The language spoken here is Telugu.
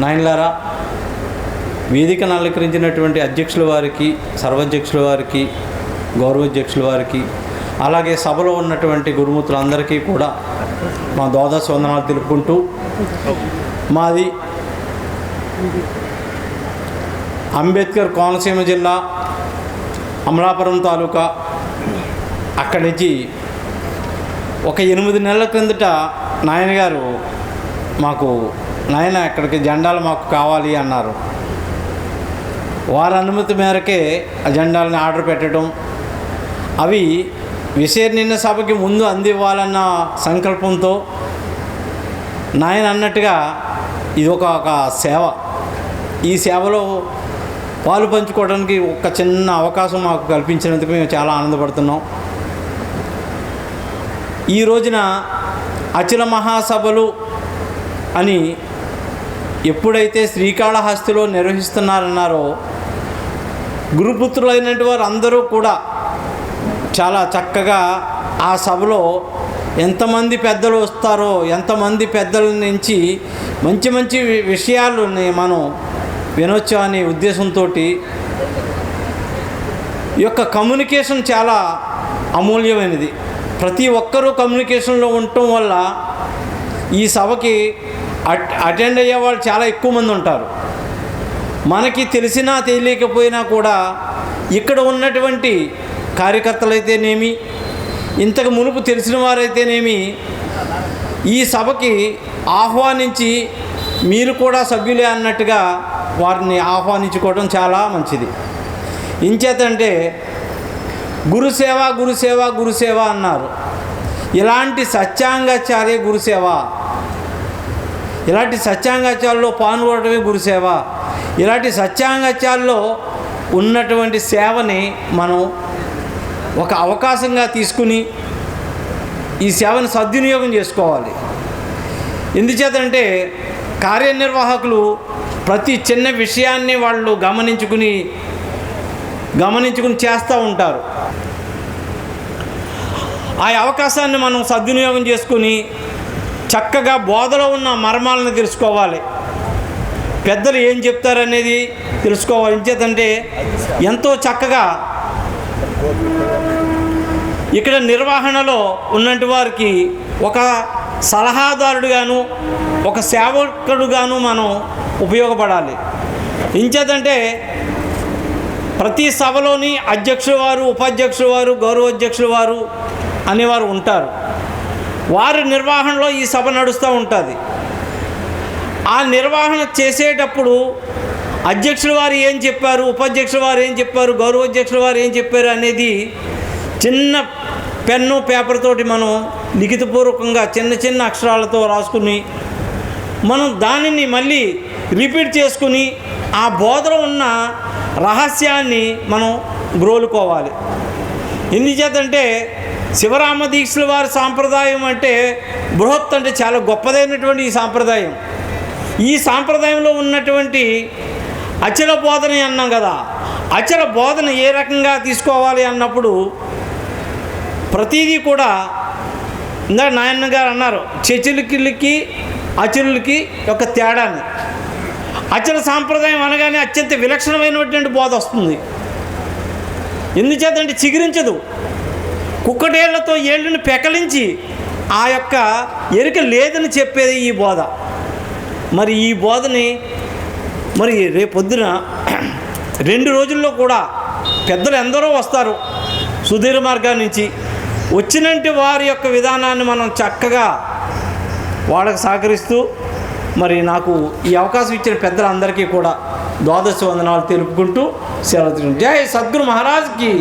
నాయనలారా వేదికను అలంకరించినటువంటి అధ్యక్షుల వారికి సర్వాధ్యక్షుల వారికి గౌరవాధ్యక్షుల వారికి అలాగే సభలో ఉన్నటువంటి గురుమూర్తులందరికీ కూడా మా ద్వాదశ వందనాలు తెలుపుకుంటూ మాది అంబేద్కర్ కోనసీమ జిల్లా అమలాపురం తాలూకా అక్కడి నుంచి ఒక ఎనిమిది నెలల క్రిందట నాయనగారు మాకు నాయన ఇక్కడికి జెండాలు మాకు కావాలి అన్నారు. వారి అనుమతి మేరకే ఆ జెండాలని ఆర్డర్ పెట్టడం. అవి విశేర్నిన్న సభకి ముందు అందివ్వాలన్న సంకల్పంతో నాయన అన్నట్టుగా ఇది ఒక ఒక సేవ. ఈ సేవలో పాలు పంచుకోవడానికి ఒక చిన్న అవకాశం మాకు కల్పించినందుకు మేము చాలా ఆనందపడుతున్నాం. ఈ రోజున అచిల మహాసభలు అని ఎప్పుడైతే శ్రీకాళహస్తిలో నిర్వహిస్తున్నారన్నారో గురుపుత్రులైనటువంటి వారు అందరూ కూడా చాలా చక్కగా ఆ సభలో ఎంతమంది పెద్దలు వస్తారో ఎంతమంది పెద్దల నుంచి మంచి మంచి వి- విషయాలని మనం వినొచ్చు అనే ఉద్దేశంతో ఈ యొక్క కమ్యూనికేషన్ చాలా అమూల్యమైనది. ప్రతి ఒక్కరూ కమ్యూనికేషన్లో ఉండటం వల్ల ఈ సభకి అటెండ్ అయ్యే వాళ్ళు చాలా ఎక్కువ మంది ఉంటారు. మనకి తెలిసినా తెలియకపోయినా కూడా ఇక్కడ ఉన్నటువంటి కార్యకర్తలైతేనేమి ఇంతకు మునుపు తెలిసిన వారైతేనేమి ఈ సభకి ఆహ్వానించి మీరు కూడా సభ్యులే అన్నట్టుగా వారిని ఆహ్వానించుకోవడం చాలా మంచిది. ఇంచేతంటే గురుసేవ గురుసేవ గురుసేవ అన్నారు. ఇలాంటి సత్యాంగాచార్య గురుసేవ ఇలాంటి సత్యాంగాచార్యలో పాల్గొనడమే గురుసేవ. ఇలాంటి సత్యాంగాచార్యలో ఉన్నటువంటి సేవని మనం ఒక అవకాశంగా తీసుకుని ఈ సేవను సద్వినియోగం చేసుకోవాలి. ఎందుచేతంటే కార్యనిర్వాహకులు ప్రతి చిన్న విషయాన్ని వాళ్ళు గమనించుకుని గమనించుకుని చేస్తూ ఉంటారు. ఆ అవకాశాన్ని మనం సద్వినియోగం చేసుకుని చక్కగా బోధలో ఉన్న మర్మాలను తెలుసుకోవాలి. పెద్దలు ఏం చెప్తారనేది తెలుసుకోవాలి. ఇంచేతంటే ఎంతో చక్కగా ఇక్కడ నిర్వహణలో ఉన్నటువంటి వారికి ఒక సలహాదారుడుగాను ఒక సేవకుడుగాను మనం ఉపయోగపడాలి. ఇంచేతంటే ప్రతి సభలోని అధ్యక్షుల వారు ఉపాధ్యక్షుల వారు గౌరవ అధ్యక్షుల వారు అనేవారు ఉంటారు. వారి నిర్వహణలో ఈ సభ నడుస్తూ ఉంటుంది. ఆ నిర్వహణ చేసేటప్పుడు అధ్యక్షుల వారు ఏం చెప్పారు ఉపాధ్యక్షుల వారు ఏం చెప్పారు గౌరవ అధ్యక్షుల వారు ఏం చెప్పారు అనేది చిన్న పెన్ను పేపర్ తోటి మనం లిఖితపూర్వకంగా చిన్న చిన్న అక్షరాలతో రాసుకుని మనం దానిని మళ్ళీ రిపీట్ చేసుకుని ఆ బోధలో ఉన్న రహస్యాన్ని మనం గ్రోలుకోవాలి. ఎందుచేతంటే శివరామ దీక్షల వారి సాంప్రదాయం అంటే బృహత్ అంటే చాలా గొప్పదైనటువంటి ఈ సాంప్రదాయం. ఈ సాంప్రదాయంలో ఉన్నటువంటి అచల బోధన అన్నాం కదా. అచల బోధన ఏ రకంగా తీసుకోవాలి అన్నప్పుడు ప్రతిదీ కూడా ఇందాక నాయన్న గారు అన్నారు చెచులకి అచరులకి యొక్క తేడాని. అచల సాంప్రదాయం అనగానే అత్యంత విలక్షణమైనటువంటి బోధ వస్తుంది. ఎందుచేతంటే చిగురించదు. కుక్కటేళ్ళతో ఏళ్ళని పెకలించి ఆ యొక్క ఎరుక లేదని చెప్పేది ఈ బోధ. మరి ఈ బోధని మరి రేపొద్దున రెండు రోజుల్లో కూడా పెద్దలు ఎందరో వస్తారు సుదీర్ఘ మార్గాల నుంచి. వచ్చినంటి వారి యొక్క విధానాన్ని మనం చక్కగా వాళ్ళకి సహకరిస్తూ మరి నాకు ఈ అవకాశం ఇచ్చిన పెద్దలందరికీ కూడా ద్వాదశ వందనాలు తెలుపుకుంటూ సెలవు జై సద్గురు మహారాజ్కి.